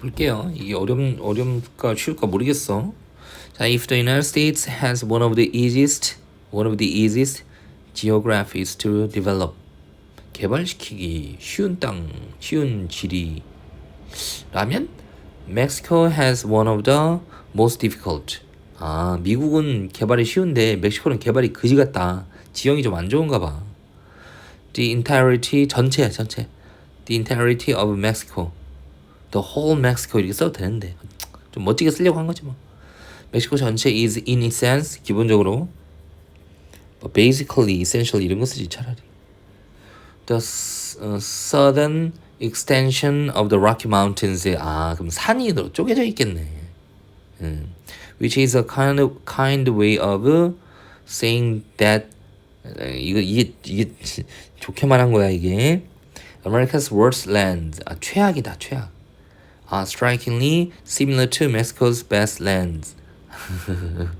볼게요. 이게 어려움 어려움까 쉬울까 모르겠어. 자, if the United States has one of the easiest one of the easiest geographies to develop 개발시키기 쉬운 땅, 쉬운 지리 라면 Mexico has one of the most difficult. 아, 미국은 개발이 쉬운데 멕시코는 개발이 그지 같다. 지형이 좀 안 좋은가 봐. The entirety 전체 전체. The entirety of Mexico. The whole Mexico 이렇게 써도 되는데 좀 멋지게 쓰려고 한 거지 뭐. 멕시코 전체 is in essence 기본적으로 but basically essentially 이런 거 쓰지 차라리. The uh, southern extension of the Rocky Mountains에 아 그럼 산이 더 쪼개져 있겠네. 음. Which is a kind of kind way of saying that 어, 이거 이게 이게 좋게 말한 거야 이게. America's worst land 아 최악이다 최악. 아 strikingly similar to Mexico's best lands.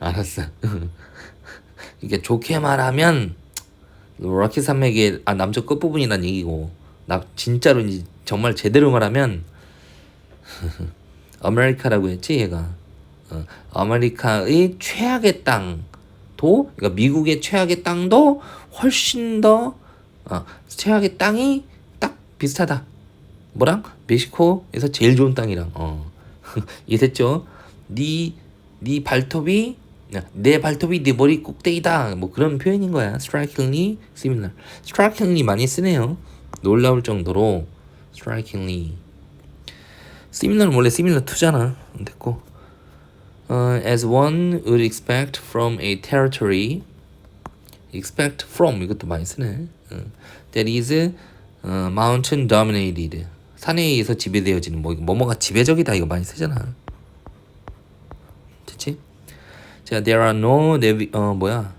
알았어. 이게 좋게 말하면 로키 산맥의 아 남쪽 끝 부분이란 얘기고 나 진짜로 이제 정말 제대로 말하면 아메리카라고 했지 얘가 어, 아메리카의 최악의 땅도 그러니까 미국의 최악의 땅도 훨씬 더 어, 최악의 땅이 딱 비슷하다 뭐랑 멕시코에서 제일 좋은 땅이랑 어 이해됐죠? 네, 네 발톱이 내 발톱이 네 머리 꼭대기다 뭐 그런 표현인 거야. strikingly similar. strikingly 많이 쓰네요. 놀라울 정도로 strikingly. similar는 원래 similar to잖아. 됐고. 어, as one would expect from a territory. expect from 이것도 많이 쓰네. 어, that is 어, mountain dominated. 산에 의해서 지배되어지는 뭐 뭐뭐가 지배적이다 이거 많이 쓰잖아. 됐지? 자, there are no navi 어 뭐야?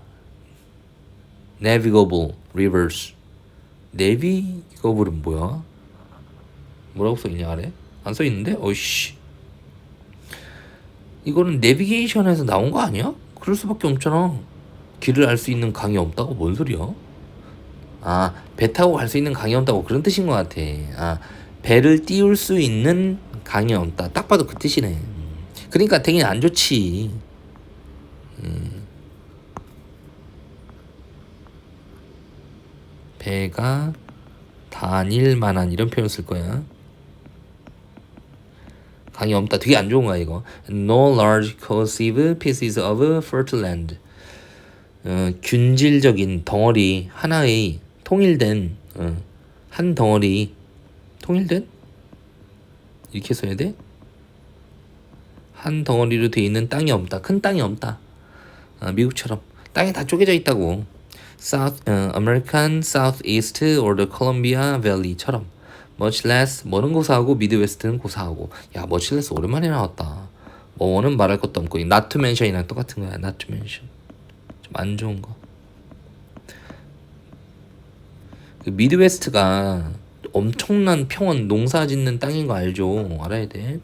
navigable rivers. navigable은 뭐야? 뭐라고 써 있냐 아래? 안 써 있는데? 어이씨. 이거는 내비게이션에서 나온 거 아니야? 그럴 수밖에 없잖아. 길을 알 수 있는 강이 없다고 뭔 소리야? 아, 배 타고 갈 수 있는 강이 없다고 그런 뜻인 것 같아. 아, 배를 띄울 수 있는 강이 없다. 딱 봐도 그 뜻이네. 음. 그러니까 되게 안 좋지. 음. 배가 다닐 만한 이런 표현 쓸 거야. 강이 없다. 되게 안 좋은 거야 이거. No large cohesive pieces of fertile land. 어, 균질적인 덩어리 하나의 통일된 어, 한 덩어리 통일된 이렇게 써야 돼? 한 덩어리로 돼 있는 땅이 없다. 큰 땅이 없다. 어, 미국처럼 땅이 다 쪼개져 있다고. South 어, American Southeast or the Columbia Valley처럼 much less 뭐는 고사하고 미드웨스트는 고사하고 야 much less 오랜만에 나왔다. 뭐는 말할 것도 없고 not to mention이랑 똑같은 거야. not to mention 좀 안 좋은 거. 그 미드웨스트가 엄청난 평원 농사 짓는 땅인 거 알죠? 알아야 돼.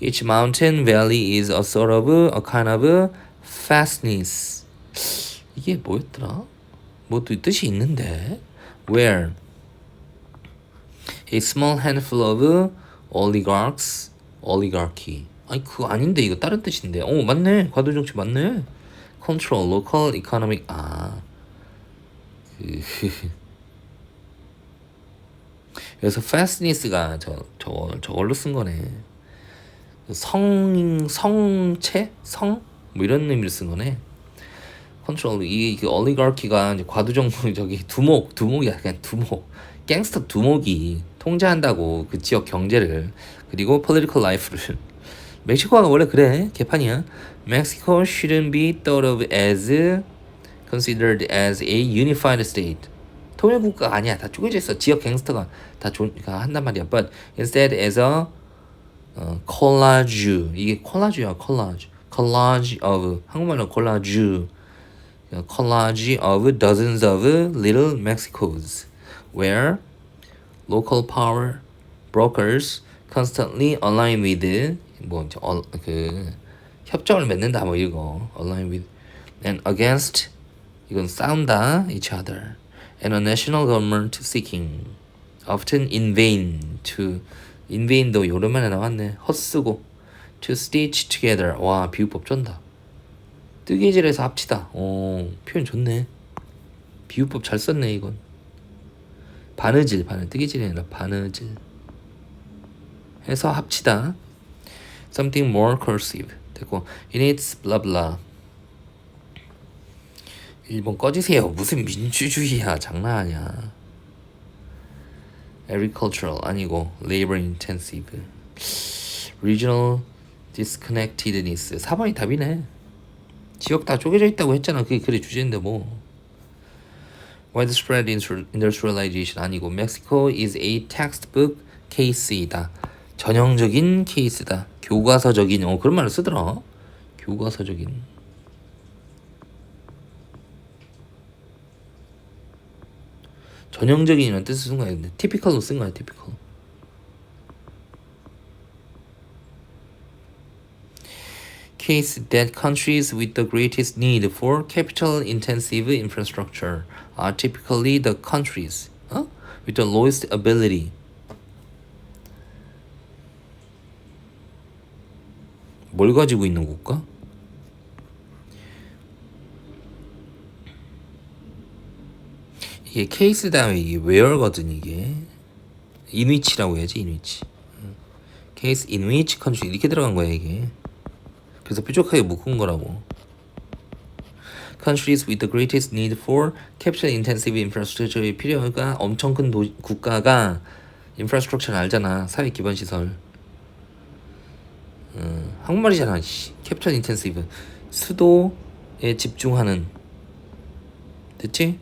Each mountain valley is a sort of a kind of fastness. 이게 뭐였더라? 뭐또 뜻이 있는데. Where a small handful of oligarchs, oligarchy. 아니 그거 아닌데 이거 다른 뜻인데. 어 맞네. 과도 정치 맞네. Control local economic. 아. 그 그래서 fastness가 저 저 저걸로 쓴 거네. 성 성체 성 뭐 이런 의미로 쓴 거네. 컨트롤 이, 이 올리가키가 과도정 저기 두목 두목이야 그냥 두목 갱스터 두목이 통제한다고 그 지역 경제를 그리고 political life를 멕시코가 원래 그래 개판이야. Mexico shouldn't be thought of as considered as a unified state. 통일 국가가 아니야. 다 쪼개져 있어. 지역 갱스터가 다 조, 가 한단 말이야. But instead as a 어, collage 이게 콜라주야 콜라주 collage of 한국말로 collage collage of dozens of little Mexicos where local power brokers constantly align with 뭐그 협정을 맺는다 뭐 이거 align with and against 이건 싸운다 each other and a national government seeking often in vain to in vain도 오랜만에 나왔네 헛쓰고 to stitch together 와 비유법 쩐다 뜨개질해서 합치다 어 표현 좋네 비유법 잘 썼네 이건 바느질 바느 뜨개질이 아니라 바느질 해서 합치다 something more cursive 됐고 in its blah blah 일본 꺼지세요 무슨 민주주의야 장난 아니야 agricultural 아니고 labor intensive regional disconnectedness 4번이 답이네 지역 다 쪼개져 있다고 했잖아 그게 그래 주제인데 뭐 widespread industrialization 아니고 Mexico is a textbook case이다 전형적인 케이스다 교과서적인 어 그런 말을 쓰더라 교과서적인 전형적인이라는 뜻을 쓴 거야 근데 typical로 쓴 거야 typical case that countries with the greatest need for capital intensive infrastructure are typically the countries huh? with the lowest ability. 뭘 가지고 있는 국가? 이게 케이스 다음에 이게 where거든 이게 인위치라고 해야지 인위치 케이스 인위치 컨트리 이렇게 들어간 거야 이게 그래서 뾰족하게 묶은 거라고. Countries with the greatest need for capital intensive infrastructure의 필요가 엄청 큰 도, 국가가 infrastructure 알잖아 사회 기반 시설. 음, 한국말이잖아. 씨. capital intensive 수도에 집중하는. 됐지?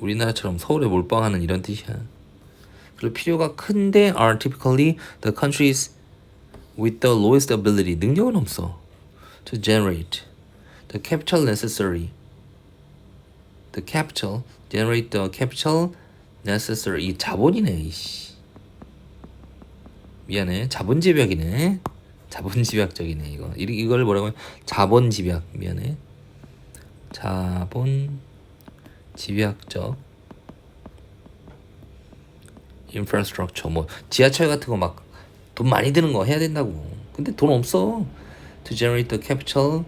우리나라처럼 서울에 몰빵하는 이런 뜻이야. 그리고 필요가 큰데 are typically the countries with the lowest ability 능력은 없어 to generate the capital necessary the capital generate the capital necessary 이 자본이네 이씨 미안해 자본 집약이네 자본 집약적이네 이거 이- 이걸 뭐라고 해 자본 집약 미안해 자본 집약적 인프라스트럭처 뭐 지하철 같은 거 막 돈 많이 드는 거 해야 된다고. 근데 돈 없어. To generate the capital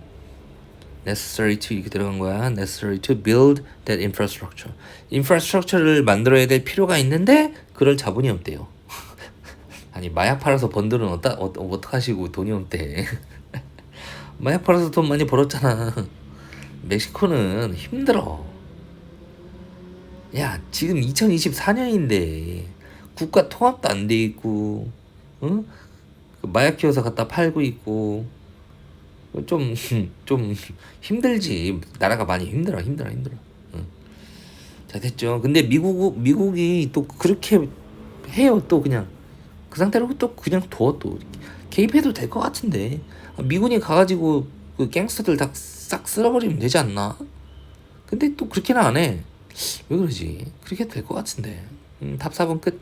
necessary to 이렇게 들어간 거야. necessary to build that infrastructure. 인프라스트럭처를 만들어야 될 필요가 있는데 그럴 자본이 없대요. 아니 마약 팔아서 번 돈은 어떠 어, 어떡하시고 돈이 없대. 마약 팔아서 돈 많이 벌었잖아. 멕시코는 힘들어. 야 지금 2024년인데 국가 통합도 안 돼 있고 응? 그 마약 키워서 갖다 팔고 있고 좀 좀 힘들지. 나라가 많이 힘들어 힘들어 힘들어. 응. 자 됐죠. 근데 미국 미국이 또 그렇게 해요 또 그냥. 그 상태로 또 그냥 둬 또. 개입해도 될 것 같은데. 미군이 가가지고 그 갱스터들 다 싹 쓸어버리면 되지 않나? 근데 또 그렇게는 안해 왜 그러지? 그렇게 될 것 같은데. 음, 답 4번 끝